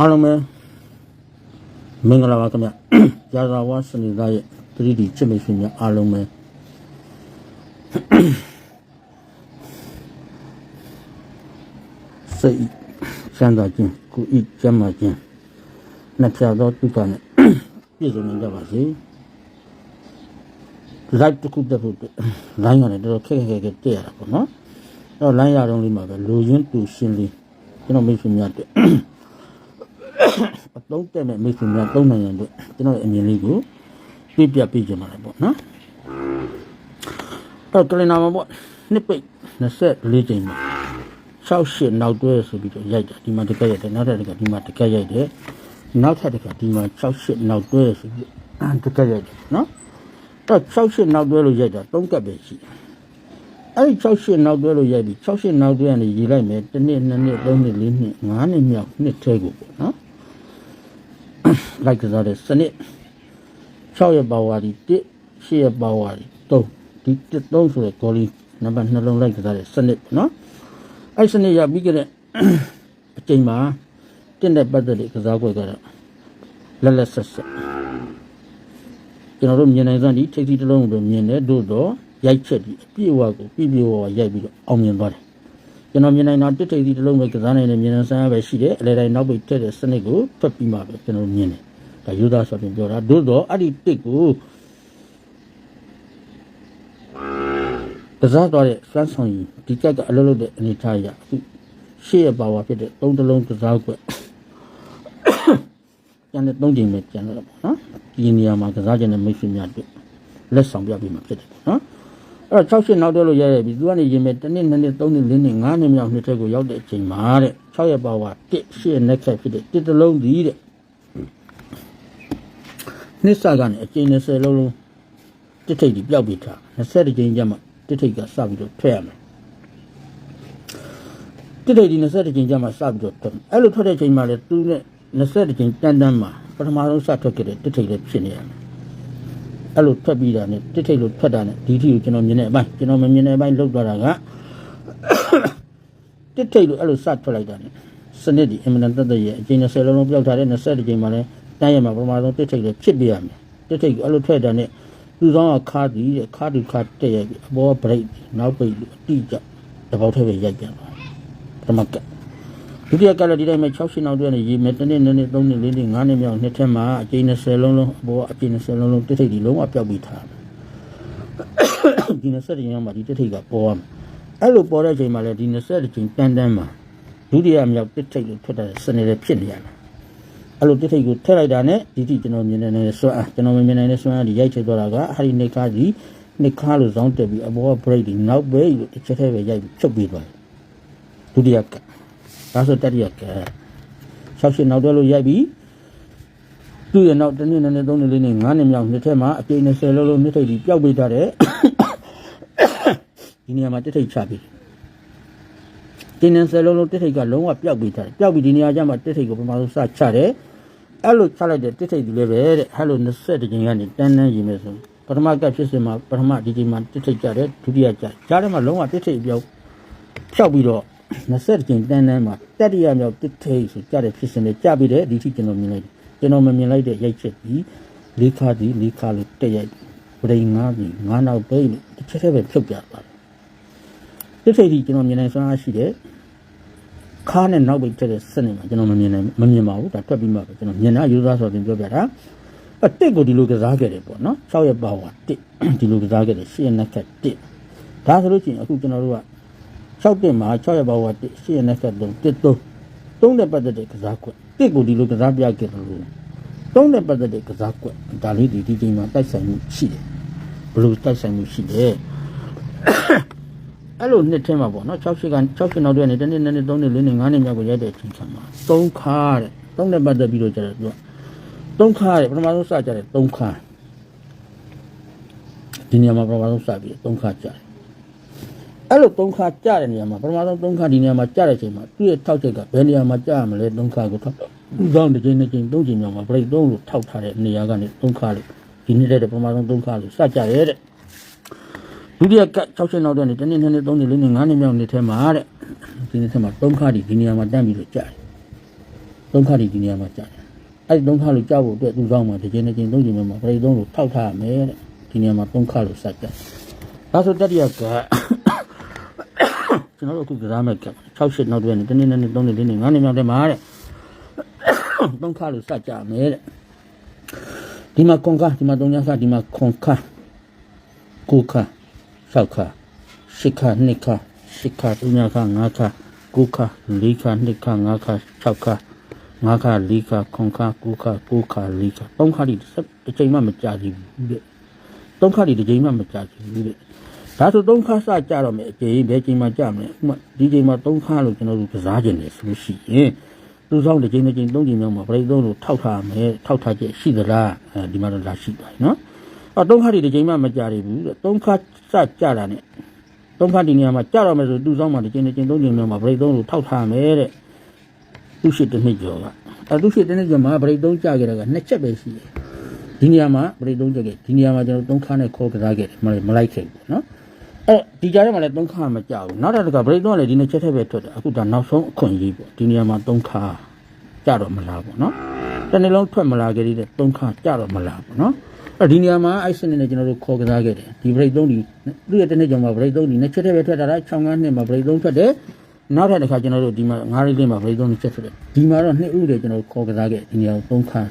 အားလုံးပဲမင်္ဂလာပါခင်ဗျရာဇာဝစနေသားရဲ့တတိတိချစ်မိတ်ဆွေများအားလုံးပဲစိတ်ချမ်းသာခြင်းကိုယ်ဤကျမ်းမာခြင်းနှစ်ဖြာသောဒုက္ခနဲ့ပြည့်စုံနေကြပါစေလိုက်တစ်ခုတစ်ခုလိုင်းရတယ်တော်တော်ခက်ခက်ခက်ခက်တည့်ရတာပေါ့နော်အဲ့တော့လိုင်းရတော့လေးမှာပဲလူရင်းတူရှင်းလေးကျွန်တော်မိတ်ဆွေများအတွက် အသုံးတက်မဲ့မိတ်ဆွေများသုံးနိုင်ရန်အတွက်ကျွန်တော်ရဲ့အမြင်လေးကိုပြပြပြကြမှာလေပေါ့နော်အဲ့တော့ကလင်နာမှာပေါ့နှစ်ပိတ်24ချိန်မှာ68နောက်တွဲဆိုပြီးတော့ရိုက်တာဒီမှာတကက်ရိုက်တယ်နောက်ထပ်တကက်ဒီမှာတကက်ရိုက်တယ်နောက်ထပ်တကက်ဒီမှာ68နောက်တွဲဆိုပြီးတကက်ရိုက်တယ်နော်အဲ့68နောက်တွဲလို့ရိုက်တာ၃ကက်ပဲရှိတယ်အဲ့ဒီ68နောက်တွဲလို့ရိုက်ပြီး68နောက်တွဲကနေရေးလိုက်မယ်တစ်နှစ်နှစ်နှစ်သုံးနှစ်လေးနှစ်ငါးနှစ်မြောက်နှစ်ထဲကိုပေါ့နော် လိုက်ကစားတဲ့စနစ်6ရဲ့ပါဝါဒီ1 8ရဲ့ပါဝါဒီ3ဒီ3ဆိုတဲ့ဂိုလီနံပါတ်နှလုံးလိုက်ကစားတဲ့စနစ်နော်အဲ့စနစ်ရပြီးကြတဲ့အချိန်မှာတင်းတဲ့ပတ်သက်တဲ့ကစားကွက်ကတော့လက်လက်ဆက်ဆက်ကျွန်တော်တို့မြင်နိုင်စမ်းဒီထိပ်သီးတစ်လုံးကိုမြင်တယ်တို့တော့ရိုက်ချက်ဒီအပြည့်အဝကိုပြည့်ပြည့်ဝဝရိုက်ပြီးတော့အောင်မြင်သွားတယ် ကျွန်တော်မြင်နိုင်တာတစ်ထိပ်သီးတစ်လုံးပဲကစားနိုင်တဲ့မြင်နိုင်စမ်းပဲရှိတယ်အလဲတိုင်းနောက်ပိတ်ထက်တဲ့စနစ်ကိုဖတ်ပြီးမှပဲကျွန်တော်မြင်တယ်ဒါယူသားဆိုရင်ပြောတာတို့တော့အဲ့ဒီတစ်ကိုကစားသွားတဲ့စွမ်းဆောင်ရည်ဒီကက်ကအလုပ်လုပ်တဲ့အနေထားရအခုရှေ့ရပါဝါဖြစ်တဲ့သုံးတလုံးကစားကွက်ကျန်တဲ့သုံးချိန်ပဲကျန်တော့ပေါ့နော်ဒီနေရာမှာကစားကျင်တဲ့မိတ်ဆွေများတို့လက်ဆောင်ပြပေးမှာဖြစ်တယ်ပေါ့နော် အဲ့တော့6ရှစ်နောက်တော့လို့ရရပြီသူကနေရင်မဲ့တစ်နှစ်နှစ်နှစ်သုံးနှစ်လေးနှစ်ငါးနှစ်မြောက်နှစ်ထက်ကိုရောက်တဲ့အချိန်မှာတဲ့6ရက်ပါဝါ1ရှစ်နက်ခက်ဖြစ်တဲ့တစ်တလုံးဒီတဲ့နှစ်စကနေအချိန်20လုံးလုံးတစ်ထိပ်ဒီပျောက်ပြီးထား20ချိန်ကျမှတစ်ထိပ်ကစပြီးတော့ထွက်ရမယ်တစ်ထိပ်ဒီ20ချိန်ကျမှစပြီးတော့ထွက်မယ်အဲ့လိုထွက်တဲ့ချိန်မှာလေသူနဲ့20ချိန်တန်းတန်းမှာပထမဆုံးစထွက်ခဲ့တဲ့တစ်ထိပ်လေးဖြစ်နေရမယ် အဲ့လိုထွက်ပြီးတာနဲ့တစ်ထိတ်လို့ထွက်တာနဲ့ဒီထီကိုကျွန်တော်မြင်တဲ့အပိုင်းကျွန်တော်မမြင်တဲ့အပိုင်းလောက်သွားတာကတစ်ထိတ်လို့အဲ့လိုစထွက်လိုက်တာနဲ့စနစ်ဒီအင်မတန်တက်တက်ရဲ့အကျဉ်း20လုံးလုံးပြောက်ထားတဲ့20ချိန်မှာလဲတန်းရမှာပထမဆုံးတစ်ထိတ်လေးဖြစ်ပြရမယ်တစ်ထိတ်ကိုအဲ့လိုထွက်တာနဲ့သူဆောင်ကခါတီးတဲ့ခါတူခါတက်ရိုက်ပြီးအပေါ်ကဘရိတ်နောက်ပိတ်လို့အတိအကျတပေါက်ထဲပဲရိုက်ပြန်သွားပထမက ဒုတိယကလည်းဒီတိုင်းမှာ6ရှင်းနောက်တွဲနေရေမယ်တစ်နှစ်နှစ်နှစ်သုံးနှစ်လေးနှစ်ငါးနှစ်မြောက်နှစ်ထက်မှာအကျဉ်း20လုံးလုံးအပေါ်ကအကျဉ်း20လုံးလုံးတစ်ထိတ်ဒီလုံးဝပျောက်ပြီးထားတယ်ဒီ20ချိန်ရောက်မှဒီတစ်ထိတ်ကပေါ်ရမယ်အဲ့လိုပေါ်တဲ့အချိန်မှာလည်းဒီ20ချိန်တန်းတန်းမှာဒုတိယမြောက်တစ်ထိတ်ကိုထွက်တဲ့စနေလေးဖြစ်နေရမယ်အဲ့လိုတစ်ထိတ်ကိုထည့်လိုက်တာနဲ့ဒီတိကျွန်တော်မြင်နေတဲ့စွမ်းအားကျွန်တော်မမြင်နိုင်တဲ့စွမ်းအားဒီရိုက်ချသွားတာကဟာဒီနေကားကြီးနေကားလို့ဇောင်းတက်ပြီးအပေါ်က break ဒီနောက်ဘေးလို့တစ်ချက်တည်းပဲရိုက်ပြီးချုပ်ပြီးသွားတယ်ဒုတိယက ဒါဆိုတတိယက၆ရှင်းနောက်တော့လို့ရိုက်ပြီးသူ့ရဲ့နောက်တစ်နှစ်နှစ်နှစ်သုံးနှစ်လေးနှစ်ငါးနှစ်မြောက်နှစ်ထက်မှာအပြည့်20လုံးလုံးနှစ်ထိပ်ကြီးပျောက်ပေးထားတယ်ဒီနေရာမှာတစ်ထိပ်ချပြီးဒီ20လုံးလုံးတစ်ထိပ်ကလုံးဝပျောက်ပေးထားတယ်ပျောက်ပြီးဒီနေရာကျမှတစ်ထိပ်ကိုပထမဆုံးစချတယ်အဲ့လိုချလိုက်တဲ့တစ်ထိပ်ဒီလည်းပဲတဲ့အဲ့လို20ကြိမ်ကနေတန်းတန်းရည်မယ်ဆိုပထမကပ်ဖြစ်စဉ်မှာပထမဒီကြိမ်မှာတစ်ထိပ်ကြတယ်ဒုတိယကြကြားထဲမှာလုံးဝတစ်ထိပ်ပျောက်ဖြောက်ပြီးတော့ 20ကြိမ်တန်းတန်းမှာတတိယမြောက်တစ်ထိပ်ဆိုကြတဲ့ဖြစ်စဉ်လေးကြပြီးတယ်ဒီထိကျွန်တော်မြင်လိုက်တယ်ကျွန်တော်မမြင်လိုက်တဲ့ရိုက်ချက်ပြီးလေးခါစီလေးခါလို့တက်ရိုက်ပရိငါးပြီးငါးနောက်ပိတ်လို့တစ်ချက်တည်းပဲဖြုတ်ပြပါတယ်တစ်ထိပ်ဒီကျွန်တော်မြင်နိုင်စွမ်းအားရှိတယ်ခါနဲ့နောက်ပိတ်တက်တဲ့စနစ်မှာကျွန်တော်မမြင်နိုင်မမြင်ပါဘူးဒါထွက်ပြီးမှပဲကျွန်တော်မြင်တာယူသားဆိုရင်ပြောပြတာအတစ်ကိုဒီလိုကစားခဲ့တယ်ပေါ့နော်6ရက်ပါဝါတစ်ဒီလိုကစားခဲ့တယ်ရှစ်ရက်နက်ခက်တစ်ဒါဆိုလို့ရှိရင်အခုကျွန်တော်တို့က 6တက်မှာ6ရက်ပါဝါတစ်ရှစ်ရက်နက်ခက်3တစ်3သုံးတဲ့ပတ်သက်တဲ့ကစားကွက်တစ်ကိုဒီလိုကစားပြခဲ့တယ်လို့သုံးတဲ့ပတ်သက်တဲ့ကစားကွက်ဒါလေးဒီဒီချိန်မှာတိုက်ဆိုင်မှုရှိတယ်ဘယ်လိုတိုက်ဆိုင်မှုရှိတယ်အဲ့လိုနှစ်ထဲမှာပေါ့နော်6ရှစ်က6ရှစ်နောက်တည်းနဲ့တစ်နှစ်နှစ်နှစ်သုံးနှစ်လေးနှစ်ငါးနှစ်မြောက်ကိုရိုက်တဲ့အချိန်ခါမှာသုံးခါတဲ့သုံးတဲ့ပတ်သက်ပြီးတော့ကျတော့သူကသုံးခါတဲ့ပထမဆုံးစကြတယ်သုံးခါဒီနေရာမှာပထမဆုံးစပြီးသုံးခါကြတယ် အဲ့လိုသုံးခါကြတဲ့နေရာမှာပထမဆုံးသုံးခါဒီနေရာမှာကြတဲ့အချိန်မှာသူ့ရဲ့ထောက်ချက်ကဘယ်နေရာမှာကြရမလဲသုံးခါကိုထောက်ဥကောင်းတစ်ချိန်နှစ်ချိန်သုံးချိန်မြောက်မှာ break သုံးလို့ထောက်ထားတဲ့နေရာကနေသုံးခါလို့ဒီနေ့တဲ့ပထမဆုံးသုံးခါလို့စကြရဲတဲ့ဒုတိယက6ချိန်နောက်တဲ့နေ့တစ်နေ့နှစ်နေ့သုံးနေ့လေးနေ့ငါးနေ့မြောက်နေ့ထဲမှာတဲ့ဒီနေ့ထဲမှာသုံးခါဒီဒီနေရာမှာတန်းပြီးတော့ကြတယ်သုံးခါဒီဒီနေရာမှာကြာတယ်အဲ့ဒီသုံးခါလို့ကြောက်ဖို့အတွက်သူ့ဆောင်မှာတစ်ချိန်တစ်ချိန်သုံးချိန်မှာပရိသုံးလို့ထောက်ထားရမယ်တဲ့ဒီနေရာမှာသုံးခါလို့စကြတယ်ဒါဆိုတတိယက ကျွန်တော်တို့အခုကစားမဲ့က6ရှစ်နောက်တွဲနေတနေ့နဲ့3နေ့4နေ့5နေ့မြောက်တဲ့မှာတဲ့သုံးခါလို့စကြမယ်တဲ့ဒီမှာကွန်ခါဒီမှာ3ညခါဒီမှာခွန်ခါကိုခါ6ခါ10ခါ2ခါ10ခါ3ညခါ5ခါ9ခါ4ခါ2ခါ5ခါ6ခါ5ခါ4ခါခွန်ခါ9ခါ9ခါ4ခါ3ခါဒီတစ်ချိန်မှမကြာသေးဘူးတဲ့3ခါဒီတစ်ချိန်မှမကြာသေးဘူးတဲ့ ဒါဆို3ခါစကြတော့မယ်အချိန်ဘယ်ချိန်မှကြာမလဲဥပမာဒီချိန်မှာ3ခါလို့ကျွန်တော်တို့ကစားခြင်းလေဆိုလို့ရှိရင်သူဆောင်တစ်ချိန်တစ်ချိန်3ချိန်မြောက်မှာပြိသုံးလို့ထောက်ထားမယ်ထောက်ထားချက်ရှိသလားအဲဒီမှာတော့လာရှိပါတယ်နော်အော်3ခါဒီတစ်ချိန်မှမကြာသေးဘူးတဲ့3ခါစကြတာ ਨੇ သုံးခါဒီနေရာမှာကြာတော့မယ်ဆိုသူ့ဆောင်မှာတစ်ချိန်တစ်ချိန်သုံးချိန်မြောက်မှာဗရိတ်သုံးလို့ထောက်ထားမယ်တဲ့သူရှိတစ်နှစ်ကျော်ကအဲသူရှိတစ်နှစ်ကျော်မှာဗရိတ်သုံးကြာခဲ့တာကနှစ်ချက်ပဲရှိတယ်ဒီနေရာမှာဗရိတ်သုံးကြခဲ့ဒီနေရာမှာကျွန်တော်သုံးခါနဲ့ခေါ်ကစားခဲ့တယ်မလိုက်မလိုက်ခဲ့ဘူးနော် အဲ့ဒီကြားထဲမှာလည်းသုံးခါမကြာဘူးနောက်တစ်ခါဗရိတ်သုံးကလည်းဒီနှစ်ချက်ထက်ပဲထွက်တယ်အခုဒါနောက်ဆုံးအခွင့်အရေးပေါ့ဒီနေရာမှာသုံးခါကြာတော့မလားပေါ့နော်တစ်နေ့လုံးထွက်မလာခဲ့သေးတဲ့သုံးခါကြာတော့မလားပေါ့နော်အဲ့ဒီနေရာမှာအဲ့စနစ်နဲ့ကျွန်တော်တို့ခေါ်ကစားခဲ့တယ်ဒီ break 3ဒီသူ့ရဲ့တစ်နေ့ကျော်မှာ break 3ဒီနှစ်ချက်တည်းပဲထွက်တာလား6 9နှစ်မှာ break 3ထွက်တယ်နောက်ထပ်တစ်ခါကျွန်တော်တို့ဒီမှာ9ရက်လေးမှာ break 3နှစ်ချက်ထွက်တယ်ဒီမှာတော့နှစ်ဥတွေကျွန်တော်တို့ခေါ်ကစားခဲ့ဒီနေရာကို3ခါ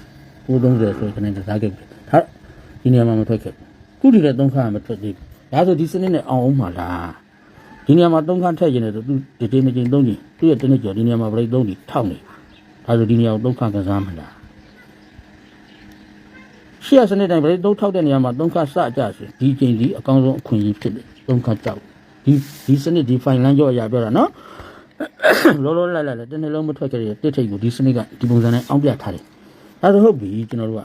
930ဆိုကနေကစားခဲ့ပြီဒါဒီနေရာမှာမထွက်ခဲ့ခုဒီလည်း3ခါမထွက်သေးဘူး ဒါဆိုဒီစနစ်နဲ့အောင်အောင်မှာလားဒီနေရာမှာ3ခါထည့်ရင်လည်းသူဒီချိန်တစ်ချိန်3ချိန်သူ့ရဲ့တစ်နေ့ကျော်ဒီနေရာမှာ break 3ဒီထောက်နေဒါဆိုဒီနေရာကို3ခါကစားမှာလားရှေ့ရစနစ်တိုင်းဗလေသုံးထောက်တဲ့နေရာမှာသုံးခါစကြဆိုဒီချိန်ဒီအကောင်းဆုံးအခွင့်အရေးဖြစ်တယ်သုံးခါကြောက်ဒီဒီစနစ်ဒီဖိုင်လန်ကြောအရာပြောတာနော်လောလောလတ်လတ်လည်းတစ်နေ့လုံးမထွက်ခဲ့တဲ့တစ်ထိပ်ကိုဒီစနစ်ကဒီပုံစံနဲ့အောင်းပြထားတယ်ဒါဆိုဟုတ်ပြီကျွန်တော်တို့က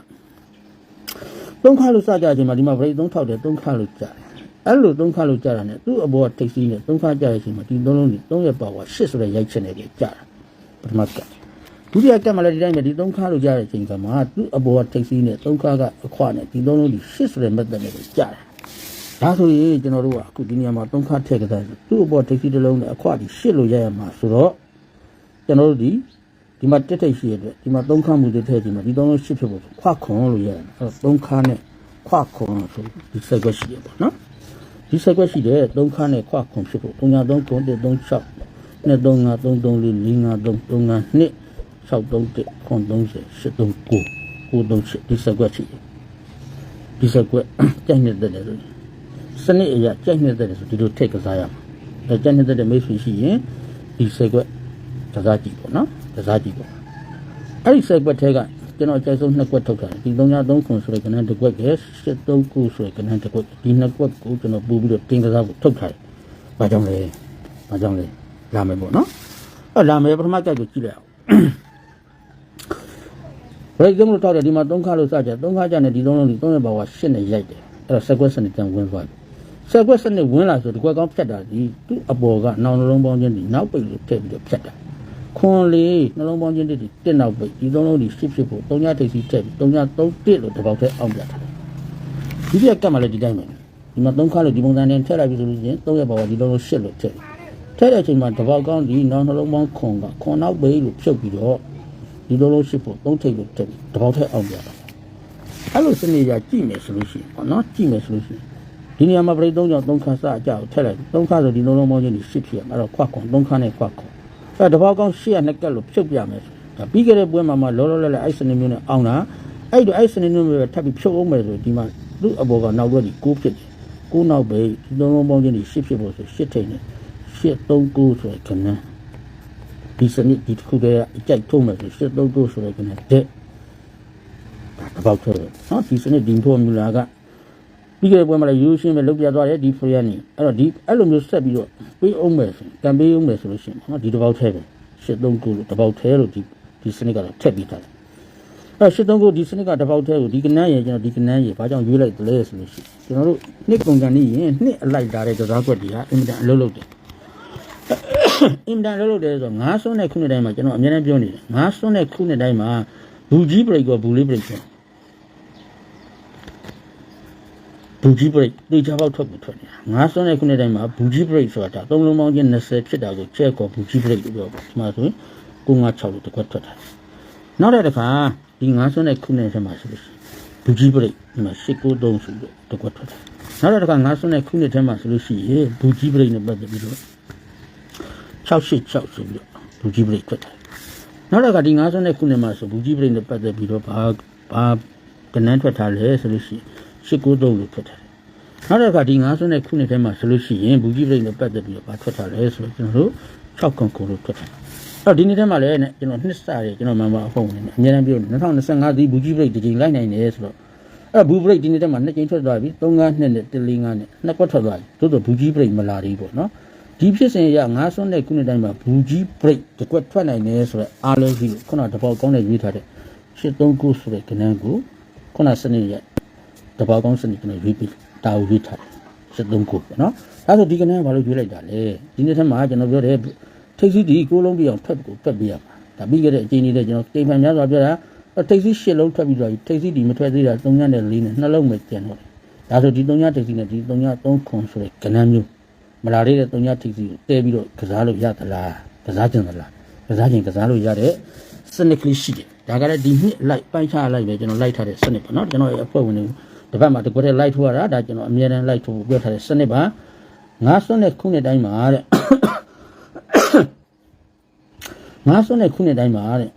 သုံးခါလို့စကြခြင်းမှာဒီမှာဗလေသုံးထောက်တယ်သုံးခါလို့ကြာတယ် အဲ့လိုသုံးခါလို့ကြာတာနဲ့သူ့အဘောကထိတ်စီးနဲ့သုံးခါကြာတဲ့အချိန်မှာဒီသုံးလုံးကြီးသုံးရက်ပါဝါရှစ်ဆိုတဲ့ရိုက်ချက်နဲ့ကြီးကြာတာပထမကဒုတိယကက်မှာလည်းဒီတိုင်းပဲဒီသုံးခါလို့ကြားတဲ့အချိန်ကမှသူ့အပေါ်ကထိတ်စီးနဲ့သုံးခါကအခွနဲ့ဒီသုံးလုံးဒီရှစ်ဆိုတဲ့မက်သက်နဲ့ကြားတယ်။ဒါဆိုရင်ကျွန်တော်တို့ကအခုဒီနေရာမှာသုံးခါထည့်ကြတဲ့သူ့အပေါ်ထိတ်စီးတစ်လုံးနဲ့အခွဒီရှစ်လို့ရရမှာဆိုတော့ကျွန်တော်တို့ဒီဒီမှာတက်ထိတ်ရှိရတဲ့ဒီမှာသုံးခါမှုတွေထည့်ခြင်းမှာဒီသုံးလုံးရှစ်ဖြစ်ဖို့ခွခွန်လို့ရတယ်။အဲသုံးခါနဲ့ခွခွန်ဆိုဒီစက်ကွက်ရှိရပေါ့နော်။ ဒီစက်ကွက်ရှိတဲ့သုံးခါနဲ့ခွခွန်ဖြစ်ဖို့3.3ခွန်1.36နဲ့3 5 3 3 4 5 3 3 5 2 631ခွန်30 839 938ဒီစက်ကွက်ရှိတယ်ဒီစက်ကွက်ကြိုက်နေတဲ့တယ်လို့စနစ်အရာကြိုက်နေတဲ့တယ်ဆိုဒီလိုထိတ်ကစားရမှာအဲကြိုက်နေတဲ့မိတ်ဆွေရှိရင်ဒီစက်ကွက်ကစားကြည့်ပေါ့နော်ကစားကြည့်ပေါ့အဲ့ဒီစက်ကွက်ထဲက ကျွန်တော်အကြိုက်ဆုံးနှစ်ကွက်ထုတ်တာဒီ303ခွန်ဆိုတဲ့ကဏ္ဍတစ်ကွက်က739ဆိုတဲ့ကဏ္ဍတစ်ကွက်ဒီနှစ်ကွက်ကိုကျွန်တော်ပို့ပြီးတော့တင်ကစားဖို့ထုတ်ထားတယ်ဘာကြောင့်လဲဘာကြောင့်လဲလာမယ်ပေါ့နော်အဲ့လာမယ်ပထမကြိုက်ကိုကြည့်လိုက်အောင်ဘယ်ကြောင့်လို့ထောက်တယ်ဒီမှာ3ခါလို့စကြ3ခါကြနဲ့ဒီသုံးလုံးဒီ3ရဲ့ဘာဝရှစ်နဲ့ရိုက်တယ်အဲ့တော့ဆက်ကွက်စနစ်တန်ဝင်သွားပြီဆက်ကွက်စနစ်ဝင်လာဆိုဒီကွက်ကောင်းဖြတ်တာဒီသူ့အပေါ်ကနောင်နှလုံးပေါင်းခြင်းဒီနောက်ပိတ်လို့ထည့်ပြီးတော့ဖြတ်တာ ခွန်လေးနှလုံးပေါင်းခြင်းဒီတက်နောက်ပိတ်ဒီသုံးလုံးဒီရှစ်ဖြစ်ဖို့3ညထိပ်စီထည့်ပြီး3ည3တစ်လို့တစ်ပေါက်တည်းအောင်ပြထားတယ်ဒီပြက်ကတ်မှလည်းဒီတိုင်းပဲဒီမှာ3ခါလို့ဒီပုံစံနဲ့ထည့်လိုက်ပြီဆိုလို့ရှိရင်3ရဲ့ဘာဝဒီသုံးလုံးရှစ်လို့ထည့်ထည့်တဲ့အချိန်မှာတစ်ပေါက်ကောင်းဒီနောက်နှလုံးပေါင်းခွန်ကခွန်နောက်ပိတ်လို့ဖြုတ်ပြီးတော့ဒီလိုလိုရှိဖို့သုံးထိပ်လို့တက်တပေါက်ထက်အောင်ပြတာအဲ့လိုစနေကြကြည့်မယ်ဆိုလို့ရှိရင်ပေါ့နော်ကြည့်မယ်ဆိုလို့ရှိရင်ဒီနေရာမှာပြိသုံးကြောင့်သုံးခါစအကြောက်ထက်လိုက်သုံးခါဆိုဒီလုံးလုံးမောင်းချင်းဒီရှစ်ဖြစ်ရမှာအဲ့တော့ခွက်ခွန်သုံးခါနဲ့ခွက်ခွန် အဲ့တပေါက်ကောင်းရှစ်ရနှစ်ကက်လို့ဖြုတ်ပြမယ်ဒါပြီးကြတဲ့ပွဲမှာမှလောလောလတ်လတ်အဲ့စနေမျိုးနဲ့အောင်တာအဲ့တော့အဲ့စနေမျိုးပဲထပ်ပြီးဖြုတ်အောင်မယ်ဆိုဒီမှာသူ့အဘောကနောက်ဘက်ဒီကိုးဖြစ်တယ်ကိုးနောက်ပဲဒီလုံးလုံးမောင်းချင်းဒီရှစ်ဖြစ်ဖို့ဆိုရှစ်ထိပ်နဲ့ရှစ်သုံးကိုးဆိုတဲ့ခဏဒီစနစ်ဒီတစ်ခုတည်းအကြိုက်ထုံးမယ်ဆိုစစ်သုံးတို့ဆိုတဲ့ကနေတဲ့ဒါတော့ထွက်တယ်နော်ဒီစနစ်ဒီထိုးမြူလာက ပြီးခဲ့တဲ့ပွဲမှာလည်းရိုးရှင်းပဲလုတ်ပြသွားတယ်ဒီဖရီယန်နီအဲ့တော့ဒီအဲ့လိုမျိုးဆက်ပြီးတော့ပေးအောင်မယ်ဆိုကံပေးအောင်မယ်ဆိုလို့ရှိရင်နော်ဒီတစ်ပေါက်ထဲပဲစစ်သုံးခုလို့တစ်ပေါက်ထဲလို့ဒီဒီစနစ်ကတော့ထက်ပြီးထားတယ်အဲ့စစ်သုံးခုဒီစနစ်ကတစ်ပေါက်ထဲကိုဒီကနန်းရေကျွန်တော်ဒီကနန်းရေဘာကြောင့်ရွေးလိုက်တယ်လဲဆိုလို့ရှိရင်ကျွန်တော်တို့နှစ်ကုန်ကန်နေရင်နှစ်အလိုက်လာတဲ့ကစားကွက်တွေဟာအင်မတန်အလုပ်လုပ်တယ်အင်တန်လို့လို့တယ်ဆိုတော့ငါးစွန်းတဲ့ခုနှစ်တိုင်းမှာကျွန်တော်အများနဲ့ပြောနေတယ်ငါးစွန်းတဲ့ခုနှစ်တိုင်းမှာဘူးကြီးပရိတ်ကဘူးလေးပရိတ်ဆို ဘူးကြီးပရိတ်တေချာပေါက်ထွက်ပြီးထွက်နေတာငါးစွန်းတဲ့ခုနှစ်တိုင်းမှာဘူးကြီးပရိတ်ဆိုတာဒါသုံးလုံးပေါင်းချင်း20ဖြစ်တာကိုကျဲကောဘူးကြီးပရိတ်လို့ပြောပါဒီမှာဆိုရင်956လို့တစ်ခွက်ထွက်တာနောက်တဲ့တစ်ခါဒီငါးဆွန်းတဲ့ခုနှစ်ထဲမှာဆိုလို့ရှိရင်ဘူကြီးပရိတ်ဒီမှာ893ဆိုလို့တစ်ခွက်ထွက်တယ်နောက်တဲ့တစ်ခါငါးဆွန်းတဲ့ခုနှစ်ထဲမှာဆိုလို့ရှိရင်ဘူကြီးပရိတ်နဲ့ပတ်သက်ပြီးတော့686ဆိုပြီးတော့ဘူကြီးပရိတ်ထွက်တယ်နောက်တစ်ခါဒီငါးဆွန်းတဲ့ခုနှစ်မှာဆိုဘူကြီးပရိတ်နဲ့ပတ်သက်ပြီးတော့ဘာဘာကနန်းထွက်ထားလဲဆိုလို့ရှိရင် 893လို့ထွက်တယ်နောက်တစ်ခါဒီငါးဆွန်းတဲ့ခုနှစ်ထဲမှာဆိုလို့ရှိရင်ဘူကြီးပရိတ်နဲ့ပတ်သက်ပြီးတော့ဘာထွက်ထားလဲဆိုတော့ကျွန်တော်တို့6ခုခုလို့ထွက်တယ်အဲ့တော့ဒီနေ့ထဲမှာလည်းနဲ့ကျွန်တော်နှစ်စတယ်ကျွန်တော်မန်ပါအဖုံနေတယ်အများအားပြောနေ2025ဒီဘူကြီးဘရိတ်တစ်ချိန်လိုက်နိုင်တယ်ဆိုတော့အဲ့ဘူဘရိတ်ဒီနေ့ထဲမှာနှစ်ချိန်ထွက်သွားပြီ3ငါးနှစ်နဲ့1 4ငါးနဲ့နှစ်ကွက်ထွက်သွားပြီသို့တော့ဘူကြီးဘရိတ်မလာသေးဘူးပေါ့နော်ဒီဖြစ်စဉ်ရငါးစွန်းတဲ့ခုနှစ်တိုင်းမှာဘူကြီးဘရိတ်တစ်ကွက်ထွက်နိုင်တယ်ဆိုတော့အားလုံးကြီးလို့ခုနတပေါက်ကောင်းတဲ့ရွေးထားတဲ့83ဆိုတဲ့ကဏ္ဍကိုခုနစနစ်ရ တပေါက်ကောင်းစနစ်ကျွန်တော်ရွေးပြီးတာဝရွေးထားတယ်73ပေါ့နော်ဒါဆိုဒီကဏ္ဍကဘာလို့ရွေးလိုက်တာလဲဒီနေ့ထဲမှာကျွန်တော်ပြောတဲ့ထိပ်စီးဒီကိုလုံးပြအောင်ထပ်ကိုတွက်ပြရမှာဒါပြီးခဲ့တဲ့အချိန်လေးကျွန်တော်တိမ်မှန်များစွာပြောတာထိပ်စီးရှစ်လုံးထွက်ပြီးတော့ထိပ်စီးဒီမထွက်သေးတာ3ညနဲ့4နဲ့နှလုံးပဲကျန်တော့တယ်ဒါဆိုဒီ3ညထိပ်စီးနဲ့ဒီ3ည3ခွန်ဆိုတဲ့ကဏ္ဍမျိုးမလာသေးတဲ့3ညထိပ်စီးကိုတဲပြီးတော့ကစားလို့ရသလားကစားကြင်သလားကစားကြင်ကစားလို့ရတဲ့စနစ်ကလေးရှိတယ်ဒါကလည်းဒီနှစ်လိုက်ပိုင်းခြားလိုက်ပဲကျွန်တော်လိုက်ထားတဲ့စနစ်ပေါ့နော်ကျွန်တော်ရဲ့အဖွဲ့ဝင်တွေ တစ်ပတ်မှာတစ်ခွက်တည်းလိုက်ထိုးရတာဒါကျွန်တော်အမြဲတမ်းလိုက်ထိုးပြောထားတဲ့စနစ်ပါငါးစွန်းတဲ့ခုနှစ်တိုင်းမှာတဲ့ငါးစွန်းတဲ့ခုနှစ်တိုင်းမှာတဲ့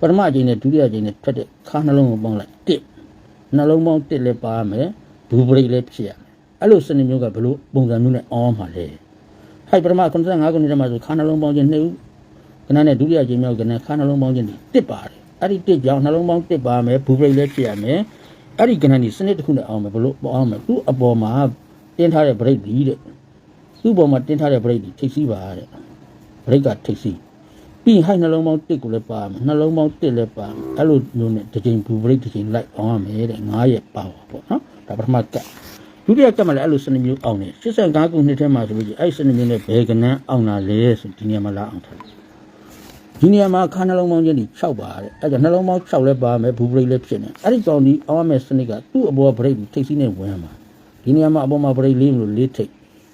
ပထမအချိန်နဲ့ဒုတိယအချိန်နဲ့ထွက်တဲ့ခါနှလုံးကိုပေါင်းလိုက်တစ်နှလုံးပေါင်းတစ်လည်းပါမယ်ဘူးပရိတ်လည်းဖြစ်ရမယ်အဲ့လိုစနစ်မျိုးကဘယ်လိုပုံစံမျိုးနဲ့အောင်းမှာလဲဟဲ့ပထမ95ခုနှစ်တည်းမှာဆိုခါနှလုံးပေါင်းခြင်းနှစ်ဦးခဏနဲ့ဒုတိယအချိန်မြောက်ကနဲ့ခါနှလုံးပေါင်းခြင်းတစ်ပါတယ်အဲ့ဒီတစ်ကြောင့်နှလုံးပေါင်းတစ်ပါမယ်ဘူးပရိတ်လည်းဖြစ်ရမယ် အဲ့ဒီကဏ္ဍဒီစနစ်တစ်ခုနဲ့အောင်းမယ်ဘယ်လိုအောင်းမယ်သူ့အပေါ်မှာတင်းထားတဲ့ပရိတ်ကြီးတဲ့သူ့ပေါ်မှာတင်းထားတဲ့ပရိတ်ကြီးထိပ်စီးပါတဲ့ပရိတ်ကထိပ်စီးပြီးဟိုက်နှလုံးပေါင်းတစ်ကိုလည်းပါမယ်နှလုံးပေါင်းတစ်လည်းပါမယ်အဲ့လိုမျိုးနဲ့တစ်ချိန်ဘူဘရိတ်တစ်ချိန်လိုက်အောင်ရမယ်တဲ့9ရက်ပါပါပေါ့နော်ဒါပထမကတ်ဒုတိယကတ်မှာလည်းအဲ့လိုစနစ်မျိုးအောင်တယ်85ခုနှစ်ထဲမှာဆိုလို့အဲ့စနစ်မျိုးနဲ့ဘယ်ကနန်းအောင်တာလဲဆိုဒီနေရာမှာလာအောင်ထား ဒီနေရာမှာခါနှလုံးပေါင်းချင်းဒီ6ပါတဲ့အဲ့ဒါနှလုံးပေါင်း6လည်းပါမယ်ဘူဘရိတ်လည်းဖြစ်နေအဲ့ဒီကောင်ဒီအောင်ရမယ်စနစ်ကသူ့အပေါ်ဘရိတ်ထိပ်စီးနဲ့ဝင်မှာဒီနေရာမှာအပေါ်မှာဘရိတ်လေးလို့လေးထိပ်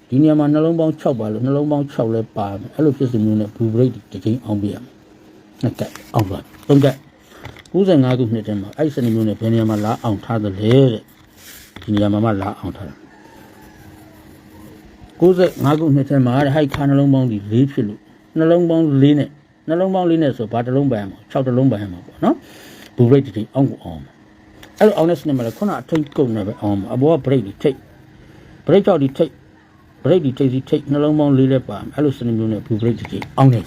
ဒီနေရာမှာနှလုံးပေါင်း6ပါလို့နှလုံးပေါင်း6လဲပါမယ်အဲ့လိုဖြစ်စဉ်မျိုးနဲ့ဘူဘရိတ်တစ်ချိန်အောင်ပြရမယ်နှစ်ကက်အောင်ပါသုံးကက်95ခုနှစ်တည်းမှာအဲ့စနေမျိုးနဲ့ဘယ်နေရာမှာလာအောင်ထားသလဲတဲ့ဒီနေရာမှာမှလာအောင်ထားတယ်95ခုနှစ်တည်းမှာတဲ့ဟိုက်ခါနှလုံးပေါင်းဒီ၄ဖြစ်လို့နှလုံးပေါင်း၄နဲ့ နှလုံးပေါင်း၄နဲ့ဆိုဘာတစ်လုံးပိုင်ရမှာ6တစ်လုံးပိုင်ရမှာပေါ့နော်ဘူဘရိတ်တစ်ချိန်အောင်ကိုအောင်အဲ့လိုအောင်တဲ့စနေမှာလည်းခုနအထိတ်ကုန်နေပဲအောင်မှာအဘောကဘရိတ်ဒီထိတ်ဘရိတ်ကြောက်ဒီထိတ်ဘရိတ်ဒီထိတ်စီထိတ်နှလုံးပေါင်းလေးလဲပါအဲ့လိုစနစ်မျိုးနဲ့ဘူဘရိတ်ကြီးအောင်တယ်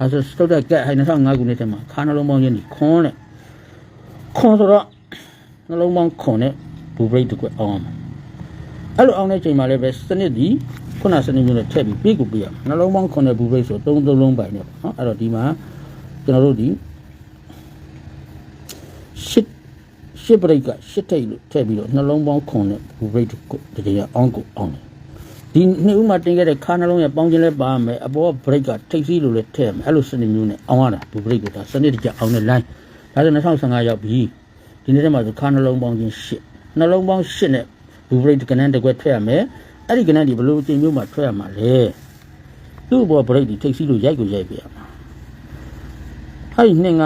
အဲဆိုစတုတ်တက်ကက်ဟိုင်2005ခုနှစ်ထဲမှာခါနှလုံးပေါင်းချင်းဒီခွန်းနဲ့ခွန်းဆိုတော့နှလုံးပေါင်းခွန်းနဲ့ဘူဘရိတ်တကွအောင်အောင် အဲ့လိုအောင်တဲ့ချိန်မှာလည်းပဲစနစ်ဒီခုနစနစ်မျိုးနဲ့ထည့်ပြီးပြေးကိုပြရနှလုံးပေါင်းခွန်းနဲ့ဘူဘရိတ်ဆိုသုံးသုံးလုံးပိုင်နေပေါ့နော်အဲ့တော့ဒီမှာကျွန်တော်တို့ဒီရှစ်ရှစ်ဘရိတ်ကရှစ်ထိတ်လို့ထည့်ပြီးတော့နှလုံးပေါင်းခွန်းနဲ့ဘူဘရိတ်ကိုတကယ်အောင်ကိုအောင်တယ်ဒီနှစ်ဦးမှာတင်ခဲ့တဲ့ခါနှလုံးရဲ့ပေါင်းခြင်းလည်းပါမယ်အပေါ်က break ကထိပ်စီးလို့လည်းထည့်မယ်အဲ့လိုစနစ်မျိုးနဲ့အောင်ရတာဘူ break ကိုဒါစနစ်တကျအောင်တဲ့ line ဒါဆို2015ရောက်ပြီဒီနေ့တည်းမှာဆိုခါနှလုံးပေါင်းခြင်း8နှလုံးပေါင်း8နဲ့ ဘူ break ကနန်းတစ်ခွက်ထည့်ရမယ်အဲ့ဒီကနန်းဒီဘယ်လိုအချိန်မျိုးမှာထွက်ရမှာလဲသူ့အပေါ် break ဒီထိပ်စီးလို့ရိုက်ကိုရိုက်ပြရမှာအဲ့ဒီ2 5 5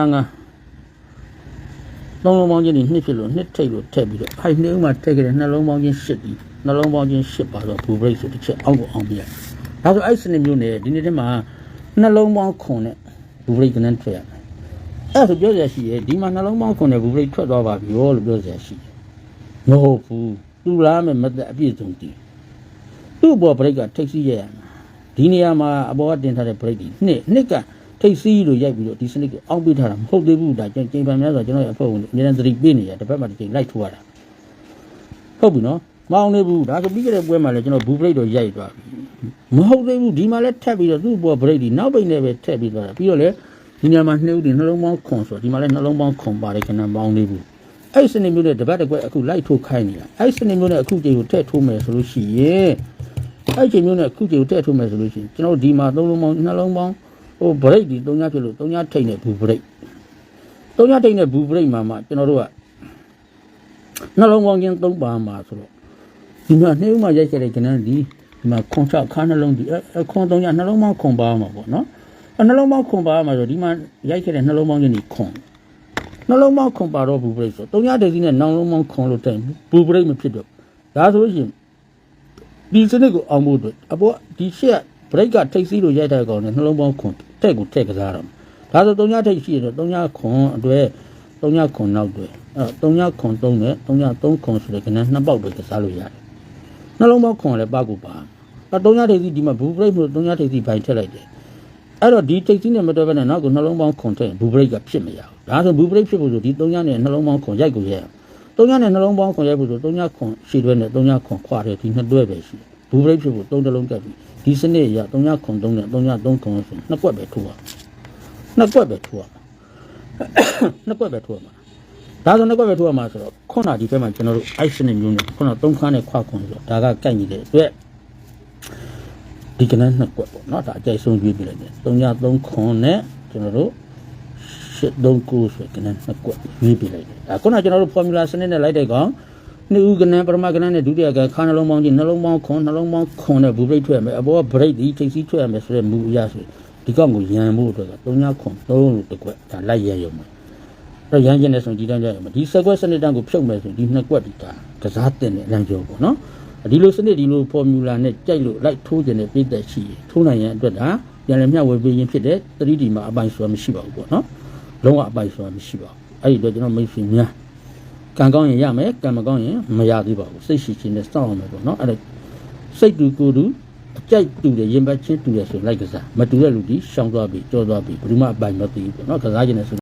လုံးလုံးပေါင်းခြင်းဒီနှစ်ဖြစ်လို့နှစ်ထိတ်လို့ထည့်ပြီးတော့အဲ့ဒီနှစ်ဦးမှာထည့်ခဲ့တဲ့နှလုံးပေါင်းခြင်း8ဒီနှလုံးပေါင်းခြင်း8ပါတော့ဘူဘရိတ်ဆိုတစ်ချက်အောက်ကိုအောင်ပြရဒါဆိုအဲ့စနစ်မျိုးနဲ့ဒီနေ့တည်းမှာနှလုံးပေါင်းခွန်နဲ့ဘူဘရိတ်ကနန်းထည့်ရမယ်အဲ့ဒါဆိုပြောစရာရှိရဲ့ဒီမှာနှလုံးပေါင်းခွန်နဲ့ဘူဘရိတ်ထွက်သွားပါပြီရောလို့ပြောစရာရှိတယ်မဟုတ်ဘူး သူလားမဲ့မသက်အပြည့်စုံတည်သူ့ဘောဘရိတ်ကထိတ်စီးရရမှာဒီနေရာမှာအပေါ်ကတင်ထားတဲ့ဘရိတ်ဒီနှစ်နှစ်ကထိတ်စီးလို့ရိုက်ပြီးတော့ဒီစနစ်ကိုအောက်ပေးထားတာမဟုတ်သေးဘူးဒါကျန်ကျင်ပန်များဆိုကျွန်တော်ရဲ့အဖွဲ့ဝင်တွေအများနဲ့သတိပေးနေရတစ်ပတ်မှတစ်ချိန်လိုက်ထိုးရတာဟုတ်ပြီနော်မအောင်နေဘူးဒါဆိုပြီးကြတဲ့ပွဲမှာလည်းကျွန်တော်ဘူးဘရိတ်တော့ရိုက်သွားပြီမဟုတ်သေးဘူးဒီမှာလည်းထပ်ပြီးတော့သူ့ဘောဘရိတ်ဒီနောက်ပိတ်နဲ့ပဲထပ်ပြီးသွားတာပြီးတော့လည်းဒီညမှာနှစ်ဦးဒီနှလုံးပေါင်းခွန်ဆိုဒီမှာလည်းနှလုံးပေါင်းခွန်ပါတယ်ခဏပေါင်းနေဘူး အဲ့စနေမျိုးနဲ့တပတ်တစ်ခွက်အခုလိုက်ထိုးခိုင်းနေတာအဲ့စနေမျိုးနဲ့အခုချိန်ကိုထည့်ထိုးမယ်ဆိုလို့ရှိရင်အဲ့ချိန်မျိုးနဲ့အခုချိန်ကိုထည့်ထိုးမယ်ဆိုလို့ရှိရင်ကျွန်တော်ဒီမှာသုံးလုံးပေါင်းနှလုံးပေါင်းဟိုဘရိတ်ဒီသုံးညဖြစ်လို့သုံးညထိတ်နဲ့ဘူးဘရိတ်သုံးညထိတ်နဲ့ဘူးဘရိတ်မှာမှကျွန်တော်တို့ကနှလုံးပေါင်းချင်းသုံးပါမှာဆိုတော့ဒီမှာနှစ်ဦးမှရိုက်ခဲ့တဲ့ကဏ္ဍဒီဒီမှာခွန်ချခါနှလုံးဒီအဲခွန်သုံးညနှလုံးပေါင်းခွန်ပါမှာပေါ့နော်အဲနှလုံးပေါင်းခွန်ပါမှာဆိုဒီမှာရိုက်ခဲ့တဲ့နှလုံးပေါင်းချင်းဒီခွန် နှလုံးပေါင်းခွန်ပါတော့ဘူးပရိတ်ဆိုတုံညာဒိတ်စီနဲ့နှလုံးပေါင်းခွန်လို့တိုင်ဘူးပရိတ်မဖြစ်တော့ဒါဆိုရင်ဒီစနစ်ကိုအောင်ဖို့အတွက်အပေါ်ဒီရှက်ဘရိတ်ကထိတ်စီးလို့ရိုက်တဲ့ကောင်နဲ့နှလုံးပေါင်းခွန်တဲ့ကိုထည့်ကစားတော့ဒါဆိုတုံညာထိတ်ရှိရတော့တုံညာခွန်အတွက်တုံညာခွန်နောက်တွေအဲတုံညာခွန်သုံးနဲ့တုံညာသုံးခွန်ဆိုတဲ့ကနန်းနှစ်ပေါက်ပဲကစားလို့ရတယ်နှလုံးပေါင်းခွန်လည်းပါကူပါအဲတုံညာထိတ်စီဒီမှာဘူးပရိတ်လို့တုံညာထိတ်စီဘိုင်ထည့်လိုက်တယ်အဲ့တော့ဒီတိတ်ကြီးနဲ့မတော်ဘဲနဲ့နောက်ကနှလုံးပေါင်းခွန်ထည့်ဘူးဘရိတ်ကဖြစ်မရဘူး ဒါဆိုဘူးပရိတ်ဖြစ်ဖို့ဆိုဒီ၃ညနဲ့နှလုံးပေါင်းခွန်ရိုက်ကိုရဲ့၃ညနဲ့နှလုံးပေါင်းခွန်ရိုက်ဖို့ဆို၃ညခွန်ရှည်တွဲနဲ့၃ညခွန်ခွာတယ်ဒီနှစ်တွဲပဲရှိတယ်ဘူးပရိတ်ဖြစ်ဖို့၃တလုံးကပ်ပြီးဒီစနစ်ရ၃ညခွန်၃နဲ့၃ည၃ခွန်ဆိုနှစ်ကွက်ပဲထိုးရနှစ်ကွက်ပဲထိုးရနှစ်ကွက်ပဲထိုးရမှာဒါဆိုနှစ်ကွက်ပဲထိုးရမှာဆိုတော့ခုနဒီဘက်မှာကျွန်တော်တို့အဲ့စနစ်မျိုးနဲ့ခုန၃ခန်းနဲ့ခွာခွန်ဆိုတော့ဒါကကန့်ညီတဲ့အတွက်ဒီကနေ့နှစ်ကွက်ပေါ့နော်ဒါအကြိုက်ဆုံးရွေးပြလိုက်တယ်၃ည၃ခွန်နဲ့ကျွန်တော်တို့ 839ဆိုကနန်းနှစ်ကွက်ရွေးပြလိုက်တယ်ဒါခုနကကျွန်တော်တို့ formula စနစ်နဲ့လိုက်တဲ့ကောင်နှစ်ဦးကနန်းပရမကနန်းနဲ့ဒုတိယကခါနှလုံးပေါင်းကြီးနှလုံးပေါင်းခွန်နှလုံးပေါင်းခွန်နဲ့ဘူဘရိတ်ထွက်ရမယ်အပေါ်ကဘရိတ်ဒီထိပ်စီးထွက်ရမယ်ဆိုတဲ့မူအရဆိုဒီကောင်ကိုရန်ဖို့အတွက်က3ခွန်3လို့တစ်ကွက်ဒါလိုက်ရရုံပဲတော့ရန်ကျင်နေဆိုဒီတန်းကြရမယ်ဒီစက်ကွက်စနစ်တန်းကိုဖြုတ်မယ်ဆိုဒီနှစ်ကွက်ဒီဒါကစားတင်တဲ့အလံကျော်ပေါ့နော်ဒီလိုစနစ်ဒီလို formula နဲ့ကြိုက်လို့လိုက်ထိုးခြင်းနဲ့ပြည့်တဲ့ရှိရထိုးနိုင်ရန်အတွက်ဒါပြန်လည်မျှဝေပေးခြင်းဖြစ်တဲ့ 3D မှာအပိုင်ဆိုတာမရှိပါဘူးပေါ့နော် လုံးဝအပိုင်ဆိုတာမရှိပါဘူးအဲ့ဒီတော့ကျွန်တော်မိတ်ဆွေများကံကောင်းရင်ရမယ်ကံမကောင်းရင်မရသေးပါဘူးစိတ်ရှိချင်းနဲ့စောင့်အောင်မယ်ပေါ့နော်အဲ့ဒါစိတ်တူကိုယ်တူအကြိုက်တူတယ်ရင်ပတ်ချင်းတူတယ်ဆိုလိုက်ကစားမတူတဲ့လူကြီးရှောင်းသွားပြီကြောသွားပြီဘယ်သူမှအပိုင်မသိဘူးပေါ့နော်ကစားခြင်းနဲ့ဆို